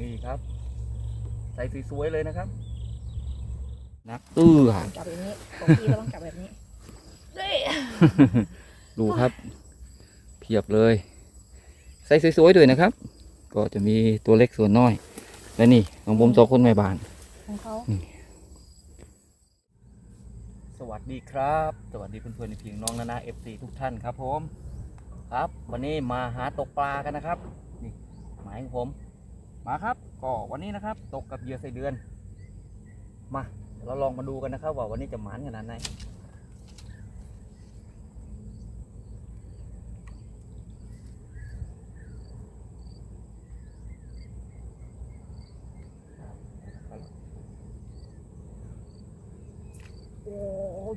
นี่ครับ ใส่สวยๆเลยนะครับ นักอื้อจับแบบนี้ของพี่ก็ต้องจับแบบนี้เด้ยดูครับ เพียบเลย ใส่สวยๆด้วยนะครับ ก็จะมีตัวเล็กส่วนน้อย และนี่ของผมสองคนแม่บ้าน ของเขาสวัสดีครับ สวัสดีเพื่อนๆในเพียงน้องนานาเอฟซีทุกท่านครับผม ครับ วันนี้มาหาตกปลากันนะครับ นี่หมายของผม มาครับก็วันนี้นะครับ ตกกับเหยื่อไส้เดือน มาเราลองมาดูกันนะครับ ว่าวันนี้จะหมานขนาดไหนโอ้ย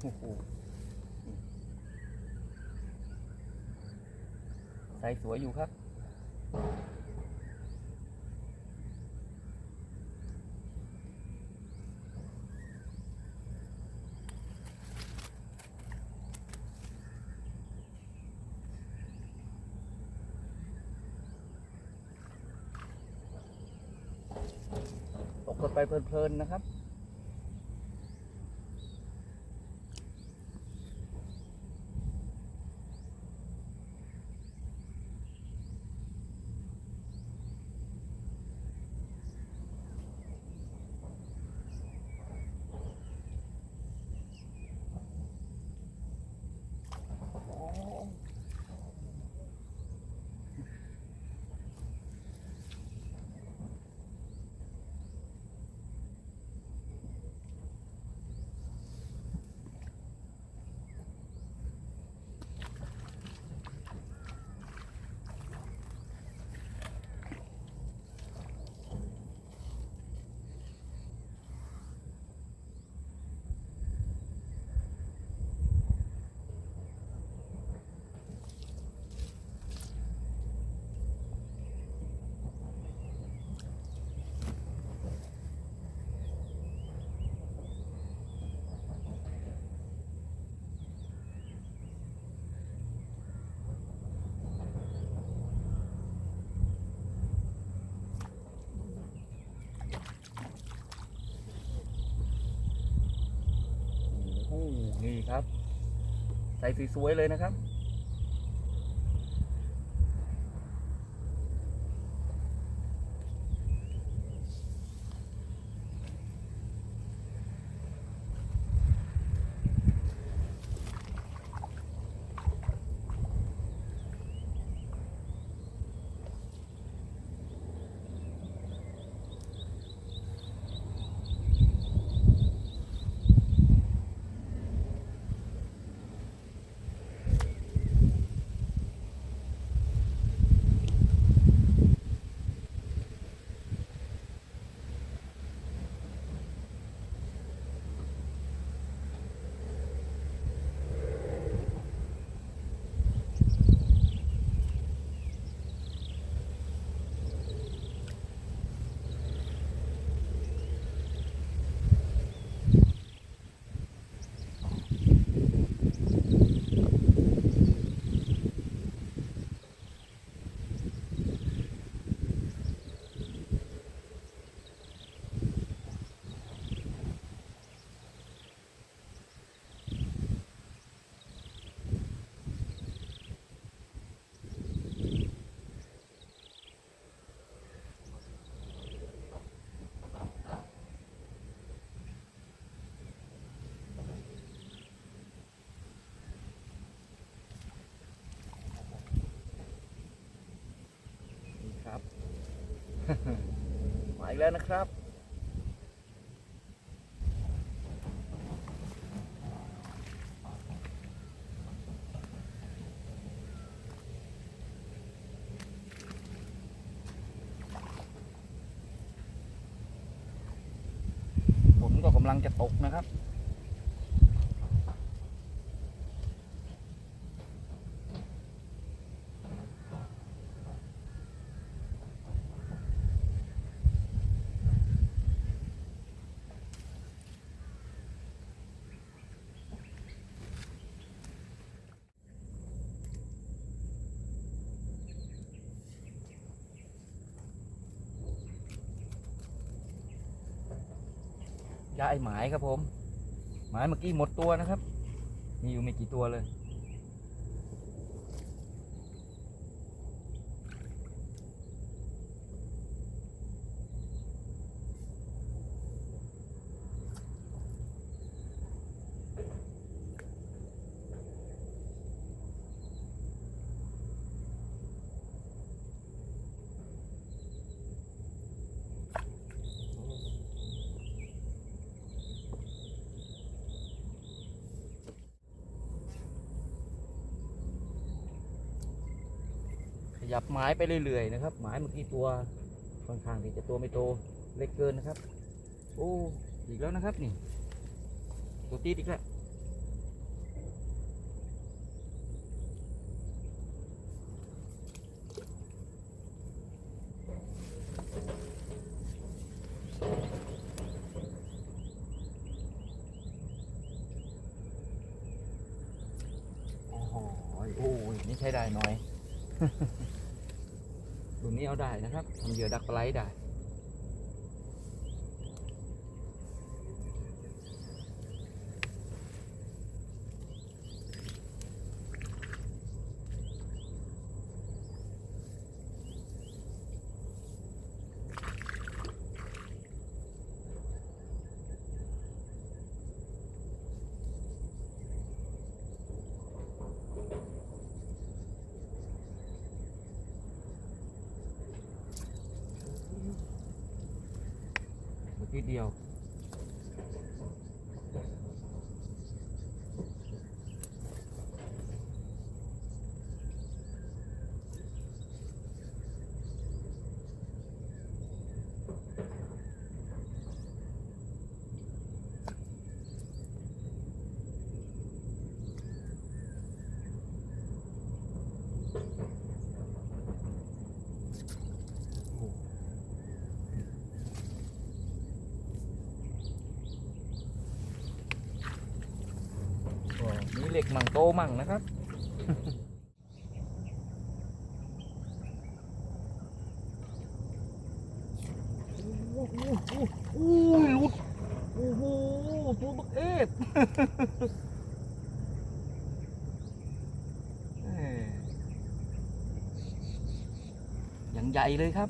โอ้โห ส่สวยอยู่ครับ ตกกันไปเพลินๆนะครับ โอ้โห นี่ครับใส่สวยๆเลยนะครับ นี่ครับ มาอีกแล้วนะครับ ฝนก็กำลังจะตกนะครับ ไอ้หมายครับผม หมายเมื่อกี้หมดตัวนะครับ มีอยู่ไม่กี่ตัวเลย ยับไม้ไปเรื่อยๆนะครับไม้เมื่อกี้ตัวค่อนข้างที่จะตัวไม่โตเล็กเกินนะครับ โอ้อีกแล้วนะครับนี่ตัวตีดอีกแล้วโอ้โหอ้ยนี่ใช้ได้น่อย เอาได้นะครับทำเหยื่อดักปลาไหลได้ เมื่อกี้เดียว ก็มีเห ล็กมั่งโตมั่งนะครับโอ้โหโอ้ยหลุด โอ้โหตัวบักเอฟแหม่อย่างใหญ่เลยครับ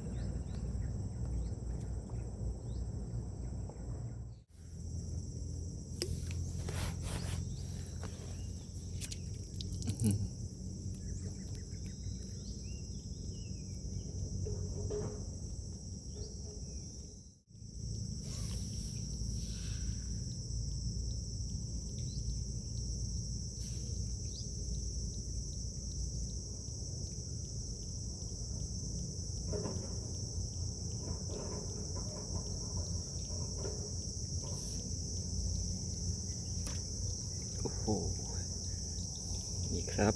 นี่ครับ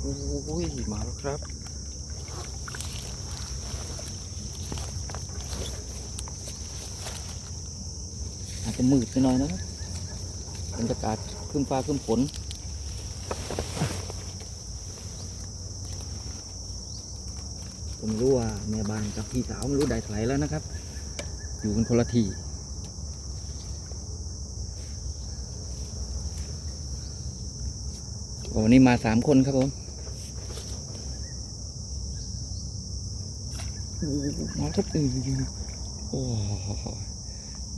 โอ้ย มาแล้วครับอาจจะมืดไปหน่อยนะครับบรรยากาศครึ้มฟ้าครึ้มฝน ผมไม่รู้ว่า จานกับพี่สาวไม่รู้ได้ไถแล้วนะครับ อยู่กันคนละที่วันนี้มาสามคนครับผมโอ้โหมาทับอือโอ้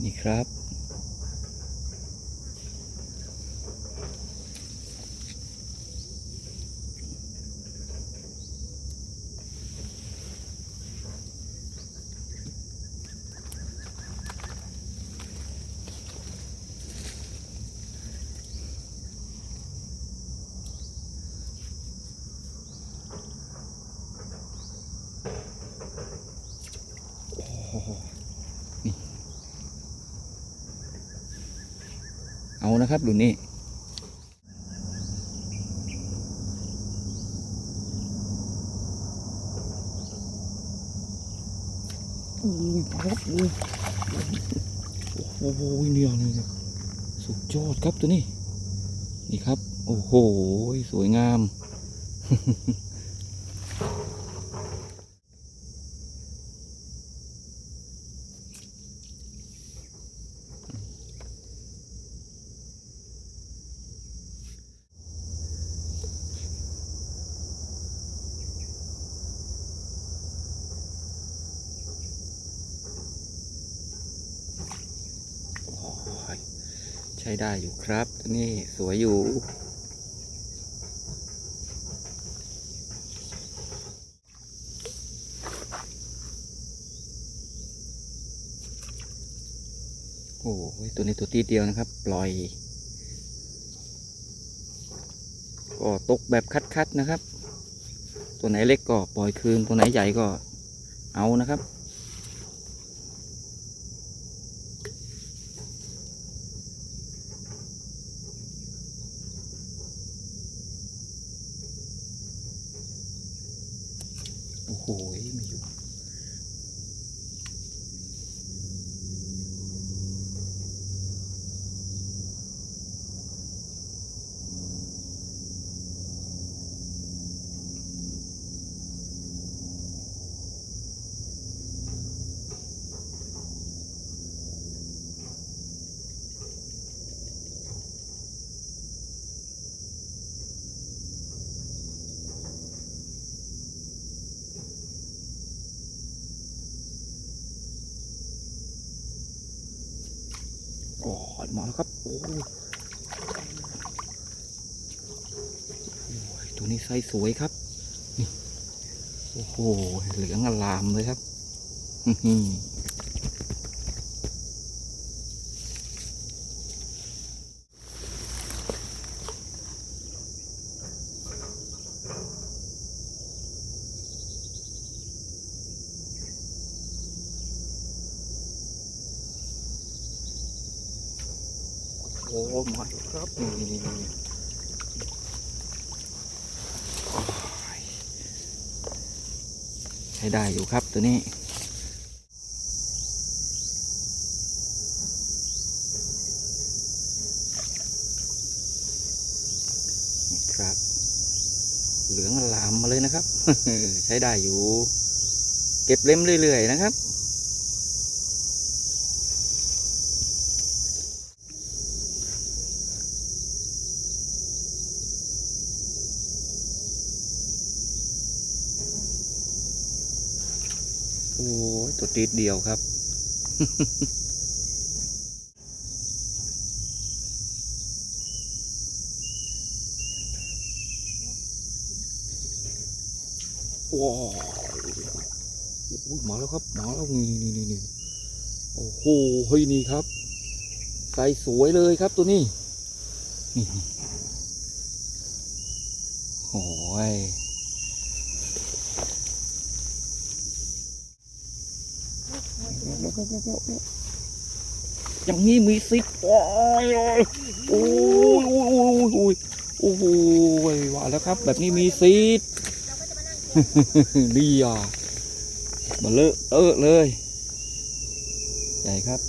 นี่ครับ นะครับรุ่นนี้อุ้ยครับอุ้ยโอ้โหเนี่ยเนี่ยสุดยอดครับตัวนี้ นี่ครับ โอ้โห สวยงาม ได้อยู่ครับ นี่สวยอยู่ โอ้ยตัวนี้ตัวตีเดียวนะครับ ปล่อย ก็ตกแบบคัดๆนะครับ ตัวไหนเล็กก็ปล่อยคืน ตัวไหนใหญ่ก็เอานะครับ โอ้โหไม่อยู่ โอ้ยมาแล้ว ครับโอ้ยตัวนี้ไซส์สวยครับ นี่ โอ้โห เหลืองอลามเลยครับ โอ้มาครับนี่นี่นี่ใช้ได้อยู่ครับตัวนี้นะครับ เหลืองลามมาเลยนะครับ ใช้ได้อยู่ เก็บเล่มเรื่อย ๆ นะครับ โอ้ย ตัวติดเดียวครับ ว้าวมาแล้วครับ มาแล้วนี่นี่นี่นี่โอ้โหเฮ้ยนี่ครับใส่สวยเลยครับตัวนี้ นี่โอ้ย อย่างนี้มีสิทธิ์โอ้ยโอ้ยโอ้ยโอ้ยโอ้ยโอ้โหว่าแล้วครับ แบบนี้มีสิทธิ์ดีอะมาเลอะเออเลย ใหญ่ครับ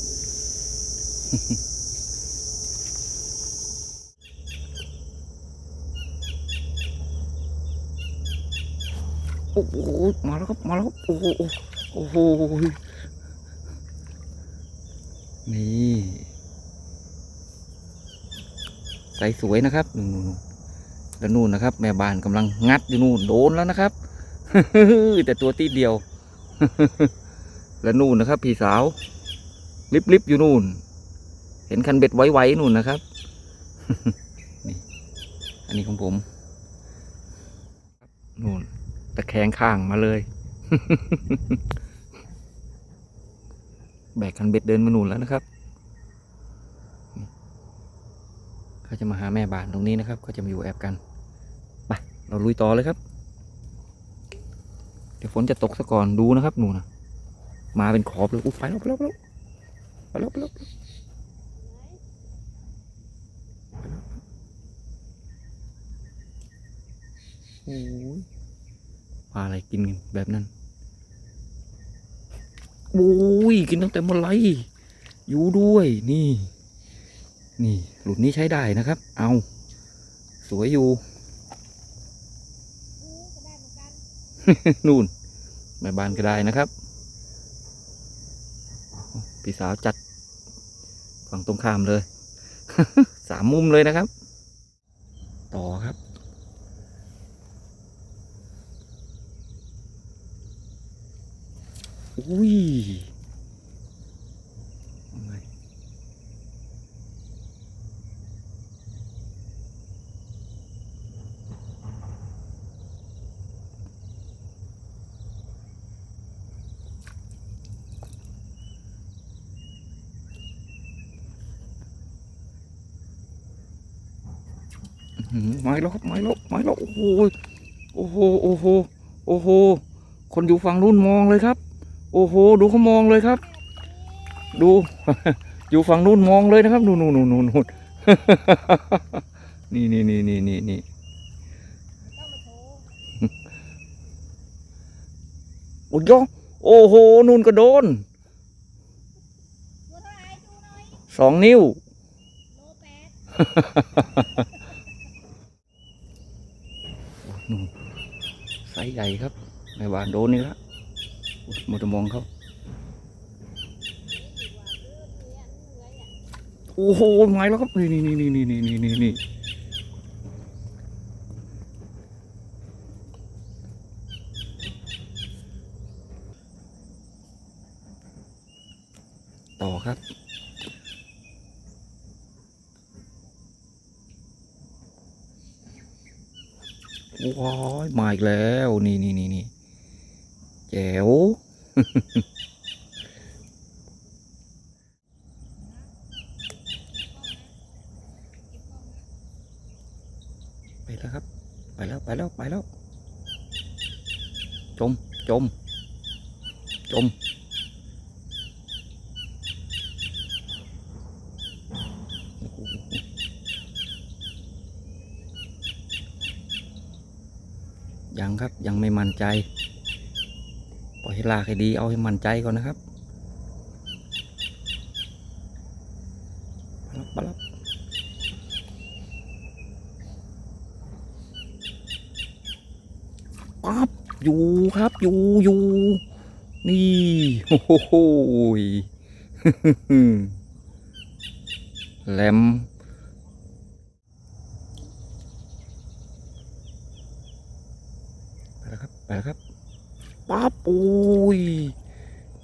โอ้โหมาแล้วครับ มาแล้วครับ โอ้โหโอ้โห นี่ใสสวยนะครับนู่นแล้วนู่นนะครับ แม่บ้านกำลังงัดอยู่นู่นโดนแล้วนะครับแต่ตัวตีเดียว แล้วนู่นนะครับ พี่สาวลิบลิบอยู่นู่น เห็นคันเบ็ดไว้ๆนู่นนะครับนี่อันนี้ของผมนู่นตะแคงข้างมาเลย แบกคันเบ็ดเดินมานู่นแล้วนะครับเขาจะมาหาแม่บานตรงนี้นะครับเขาจะมาอยู่แอบกันไปเราลุยต่อเลยครับ เดี๋ยวฝนจะตกซะก่อนดูนะครับหนูนะมาเป็นขอบเลยอุ๊ยไปแล้ไปแล้วไปแล้วไปแล้วไปแล้วไปแล้วโอ้ยปลาอะไรกินแบบนั้น โอ้ยกินตั้งแต่เมื่อไรอยู่ด้วยนี่ นี่หลุดนี้ใช้ได้นะครับ เอาสวยอยู่นู่นแม่บ้านก็ได้นะครับพี่สาวจัดฝั่งตรงข้ามเลย สามมุมเลยนะครับ ต่อครับ อุ้ยไงไม้แล้วครับไม้แล้วไม้แล้วโอ้โหโอ้โหโอ้โหโอ้โหคนอยู่ฝั่งนู้นมองเลยครับ โอ้โห ดูเขามองเลยครับ ดู อยู่ฝั่งนู้นมองเลยนะครับนู่นนู่นนู่นนู่นนู่นนี่นี่นี่นี่นี่นี่โอ้ยโอ้โหนู่นก็โดนสองนิ้วนู่นไซส์ใหญ่ครับ ในบ้านโดนนี่ละ มอตมองเขาโอ้โหไม้แล้วครับ นี่นี่นี่นี่นี่นี่นี่นี่ต่อครับว้ายมาอีกแล้ว นี่นี่นี่นี่ แจ๋วไปแล้วครับ ไปแล้ว ไปแล้ว ไปแล้ว จม จม จม ยังครับ ยังไม่มั่นใจ ล่อยให้ลากให้ดีเอาให้มั่นใจก่อนนะครับปลับปลับปั๊บอยู่ครับอยู่อยู่นี่โอ้โหแหลมไปแล้วครับไปแล้วครับ ปั๊บอุ้ย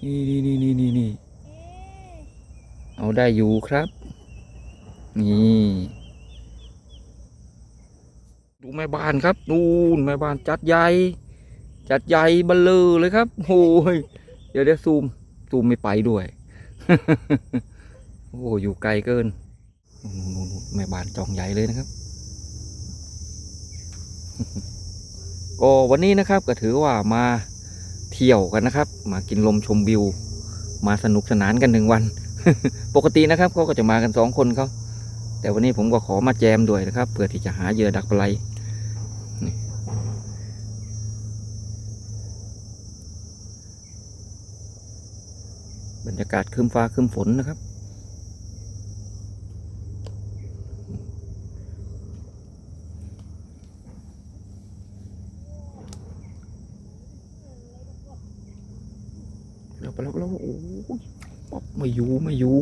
นี่นี่นี่นี่นี่นี่เอาได้อยู่ครับ นี่ดูแม่บ้านครับนู่นแม่บ้านจัดใหญ่จัดใหญ่บัลเลอเลยครับโอ้ยเดี๋ยวเดี๋ยวซูมซูมไม่ไปด้วย โอ้อยู่ไกลเกินนู่นแม่บ้านจองใหญ่เลยนะครับก็วันนี้นะครับก็ถือว่ามา ที่ยวกันนะครับ มากินลมชมวิว มาสนุกสนานกันหนึ่งวัน ปกตินะครับเขาก็จะมากันสองคนเขาแต่วันนี้ผมก็ขอมาแจมด้วยนะครับเพื่อที่จะหาเหยื่อดักปลาไหลบรรยากาศคืมฟ้าคืมฝนนะครับ แล้วไปแล้วไปแล้วโอ้ยป๊อบไม่อ ยูไม่อยู่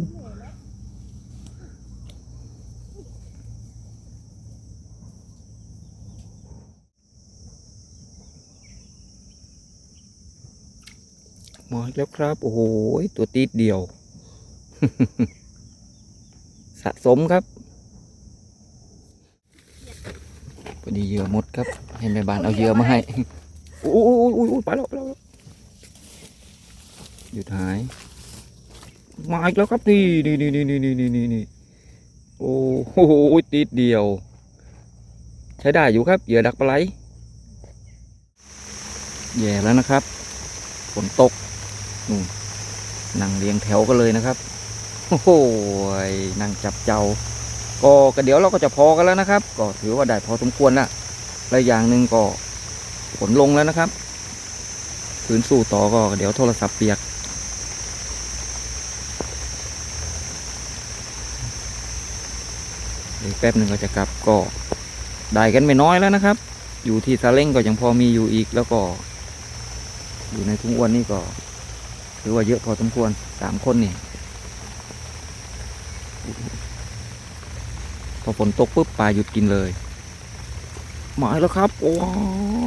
มาอีกแล้วครับ โอ้โหตัวตีดเดียว สะสมครับพอดีเหยื่อมดครับ ให้แม่บ้านเอาเหยื่อมาให้โอ้ยโอ้ยโอ้ยไปแล้วไปแล้วหยุดหาย มาอีกแล้วครับนี่นี่นี่นี่นี่นี่นี่นี่โอ้โหติดเดียว ใช้ได้อยู่ครับเหยื่อดักปลาไหลแย่แล้วนะครับฝนตกนู่นนั่งเรียงแถวกันเลยนะครับโอ้โหนั่งจับเจ้าก็ก็เดี๋ยวเราก็จะพอกันแล้วนะครับ ก็ถือว่าได้พอสมควรละและอย่างหนึ่งก็ฝนลงแล้วนะครับขืนสู้ต่อก็เดี๋ยวโทรศัพท์เปียก อีกแป๊บหนึ่งก็จะกลับก็ได้กันไม่น้อยแล้วนะครับ อยู่ที่ซาเล้งก็ยังพอมีอยู่อีกแล้วก็ อยู่ในทุ่งอ้วนนี่ก็ถือว่าเยอะพอสมควรสามคนนี่พอฝนตกปุ๊บปลาหยุดกินเลย หมายแล้วครับโอ้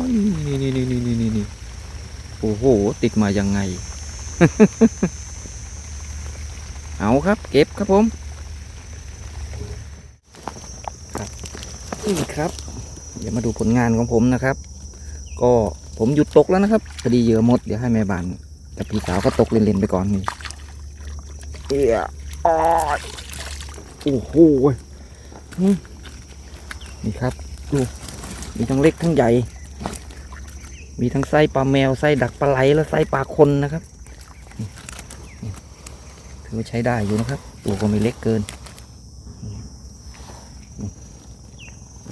ยนี่นี่นี่นี่นี่นี่นี่โอ้โห ติดมายังไง เอาครับ เก็บครับผม ครับ นี่ครับ เดี๋ยวมาดูผลงานของผมนะครับ ก็ผมหยุดตกแล้วนะครับพอดีเหยื่อหมดเดี๋ยวให้แม่บ้านกับพี่สาวก็ตกเล่นๆไปก่อนนี่เอียออดโอ้โหอืมนี่ครับดูมีทั้งเล็กทั้งใหญ่ มีทั้งไส้ปลาแมวไส้ดักปลาไหลและไส้ปลาคนนะครับนี่นี่ถือว่าใช้ได้อยู่นะครับ ตัวก็ไม่เล็กเกิน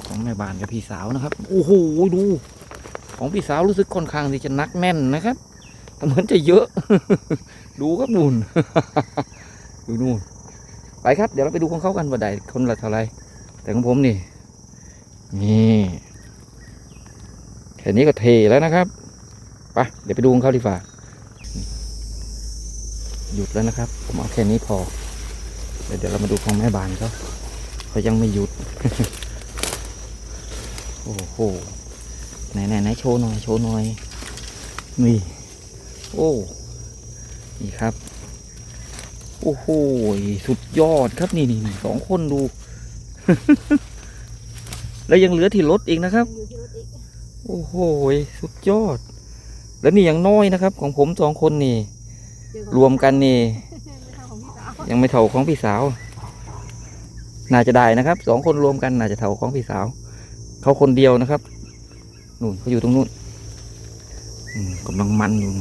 ของ แม่บ้านกับพี่สาวนะครับ โอ้โหดู ของพี่สาวรู้สึกค่อนข้างที่จะนักแน่นนะครับเหมือนจะเยอะ ดูครับนู่นดูนู่นไปครับ เดี๋ยวเราไปดูของเขากันว่าได้คนละเท่าไรแต่ของผมนี่ นี่แค่นี้ก็เทแล้วนะครับไปเดี๋ยวไปดูของเขาดีกว่าหยุดแล้วนะครับ ผมเอาแค่นี้พอเดี๋ยวเดี๋ยวเรามาดูของแม่บ้านเขาเขายังไม่หยุด โอ้โหไหนไหนไหนโชว์หน่อยโชว์หน่อยนี่โอ้นี่ครับ โอ้โหสุดยอดครับนี่นี่สองคนดู แล้วยังเหลือที่รถอีกนะครับ โอ้โหสุดยอด แล้วนี่ยังน้อยนะครับ ของผมสองคนนี่ รวมกันนี่ไม่เท่าของพี่สาวยังไม่เท่าของพี่สาว น่าจะได้นะครับสองคนรวมกันน่าจะเท่าของพี่สาว เขาคนเดียวนะครับนู่นเขาอยู่ตรงนู้นกำลังมันอยู่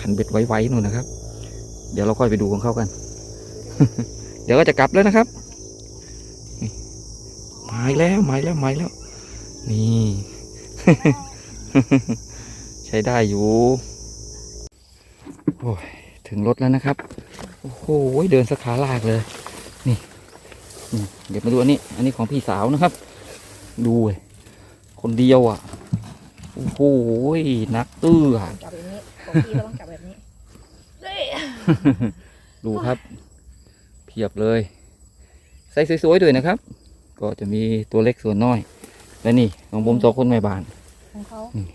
ขันเบ็ดไว้ๆนู่นนะครับ เดี๋ยวเราค่อยไปดูของเขากัน เดี๋ยวก็จะกลับแล้วนะครับหมายแล้วหมายแล้วหมายแล้ว นี่ ใช้ได้อยู่โอ้ยถึงรถแล้วนะครับ โอ้โหเดินสขาลากเลย นี่เดี๋ยวมาดูอันนี้ อันนี้ของพี่สาวนะครับ ดูเว้ยคนเดียวอะ โอ้โหนักตื้ออะจับแบบนี้ของพี่ก็ต้องจับแบบนี้เด้ยดูครับ เพียบเลยไซส์สวยๆด้วยนะครับ ก็จะมีตัวเล็กส่วนน้อย และนี่ของผมสองคนแม่บ้าน ของเขานี่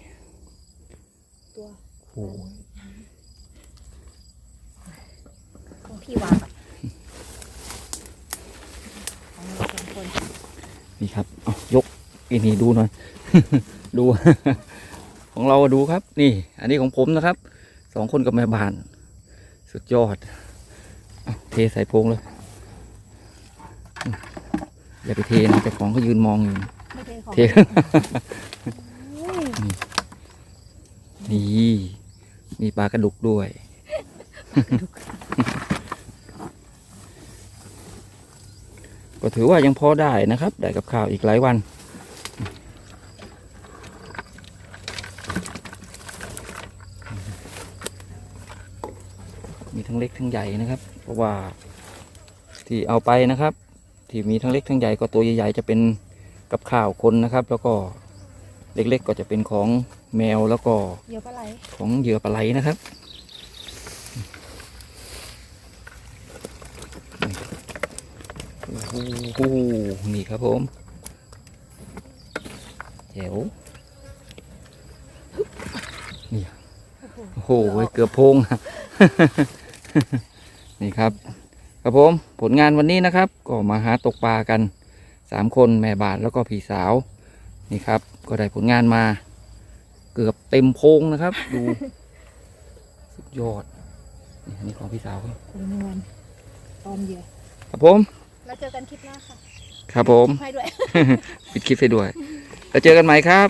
ตัวโอ้โหของพี่วางอะของเราสองคน นี่ครับเอายกอีนี่ดูหน่อย ดู ของเราอะดูครับ นี่ อันนี้ของผมนะครับ สองคนกับแม่บ้าน สุดยอดเอาเทใส่โพงเลยอืมอย่าไปเทนะแต่ของเขายืนมองอยู่ไม่ใช่ของเทอุ้ยนี่ มีปลากระดุกด้วย ก็ถือว่ายังพอได้นะครับ ได้กับข้าวอีกหลายวันมีทั้งเล็กทั้งใหญ่นะครับ เพราะว่าที่เอาไปนะครับ ที่มีทั้งเล็กทั้งใหญ่ก็ตัวใหญ่ๆจะเป็นกับข้าวคนนะครับ แล้วก็เล็กๆก็จะเป็นของแมวแล้วก็เดี๋ยวปลาไหลของเหยื่อปลาไหลนะครับ โอ้โหนี่ครับผมแจ๋วนี่โอ้โหโอ้โหเกือบโพงนี่ครับ ครับผมผลงานวันนี้นะครับ ก็มาหาตกปลากันสามคนแม่บาทแล้วก็พี่สาว นี่ครับ ก็ได้ผลงานมา เกือบเต็มโพงนะครับ ดู สุดยอดนี่อันนี้ของพี่สาวครับคุณนวลตอมเหยื่อครับผม แล้วเจอกันคลิปหน้าค่ะครับผมให้ด้วย ปิดคลิปให้ด้วย แล้วเจอกันใหม่ครับ